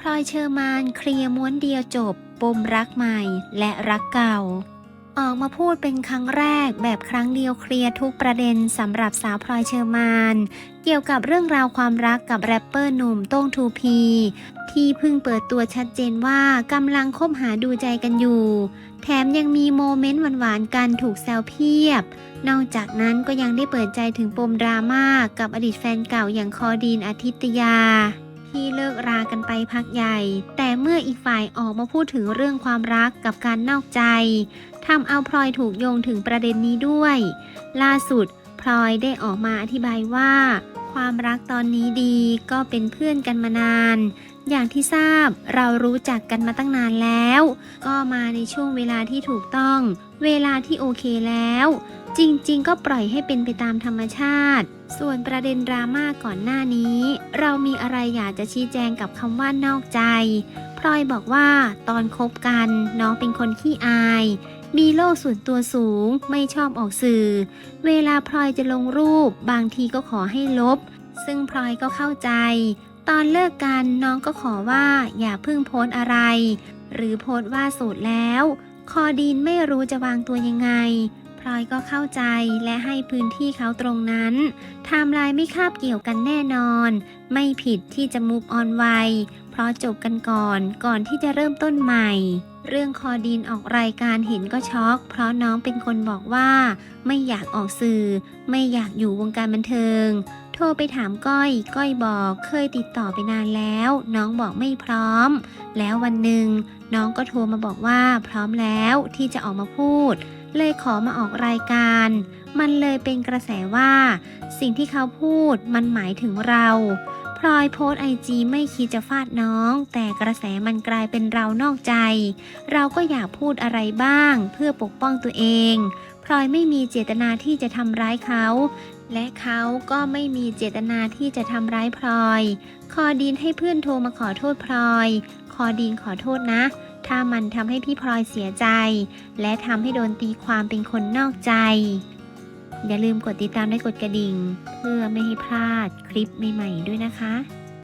พลอยเชอร์มานเคลียร์ม้วนเดียวจบ ปมรักใหม่และรักเก่า ออกมาพูดเป็นครั้งแรกแบบครั้งเดียวเคลียร์ทุกประเด็นสำหรับสาวพลอยเชอร์มาน เกี่ยวกับเรื่องราวความรักกับแรปเปอร์หนุ่มโต้งทูพีที่เพิ่งเปิดตัวชัดเจนว่ากำลังคบหาดูใจกันอยู่ แถมยังมีโมเมนต์หวานๆกันถูกแซวเพียบ นอกจากนั้นก็ยังได้เปิดใจถึงปมดราม่ากับอดีตแฟนเก่าอย่างคอดีนอาทิตยา ที่เลิกรากันไปพักใหญ่ แต่เมื่ออีกฝ่ายออกมาพูดถึงเรื่องความรักกับการนอกใจทำเอาพลอยถูกโยงถึงประเด็นนี้ด้วย ล่าสุดพลอยได้ออกมาอธิบายว่า ความรักตอนนี้ดีก็เป็นเพื่อนกันมานาน อย่างที่ทราบเรารู้จักกันมาตั้งนานแล้ว ก็มาในช่วงเวลาที่ถูกต้อง เวลาที่โอเคแล้ว จริงๆ ก็ปล่อยให้เป็นไปตามธรรมชาติ ส่วนประเด็นดราม่าก่อนหน้านี้ เรามีอะไรอยากจะชี้แจงกับคำว่านอกใจ พลอยบอกว่าตอนคบกันน้องเป็นคนขี้อาย มีโลกส่วนตัวสูง ไม่ชอบออกสื่อ เวลาพลอยจะลงรูป บางทีก็ขอให้ลบ ซึ่งพลอยก็เข้าใจ ตอนเลิกกันน้องก็ขอว่าอย่าพิ่งโพสอะไร หรือโพสว่าโสดแล้ว คอดีนไม่รู้จะวางตัวยังไง พลอยก็เข้าใจและให้พื้นที่เขาตรงนั้นไทม์ไลน์ไม่คาบเกี่ยวกันแน่นอน ไม่ผิดที่จะมูฟออนไวเพราะจบกันก่อนก่อนที่จะเริ่มต้นใหม่ เรื่องคอดีนออกรายการเห็นก็ช็อก เพราะน้องเป็นคนบอกว่า ไม่อยากออกสื่อ ไม่อยากอยู่วงการบันเทิง โทรไปถามก้อย ก้อยบอกเคยติดต่อไปนานแล้ว น้องบอกไม่พร้อม แล้ววันหนึ่งน้องก็โทรมาบอกว่าพร้อมแล้วที่จะออกมาพูด เลยขอมาออกรายการ มันเลยเป็นกระแสว่า สิ่งที่เขาพูดมันหมายถึงเราพลอยโพสไอจีไม่คิดจะฟาดน้อง แต่กระแสมันกลายเป็นเรานอกใจ เราก็อยากพูดอะไรบ้าง เพื่อปกป้องตัวเองพลอยไม่มีเจตนาที่จะทำร้ายเขา และเขาก็ไม่มีเจตนาที่จะทำร้ายพลอย คอดีนให้เพื่อนโทรมาขอโทษพลอย คอดีนขอโทษนะ ถ้ามันทำให้พี่พลอยเสียใจ และทำให้โดนตีความเป็นคนนอกใจ อย่าลืมกดติดตามและกดกระดิ่ง เพื่อไม่ให้พลาดคลิปใหม่ๆด้วยนะคะ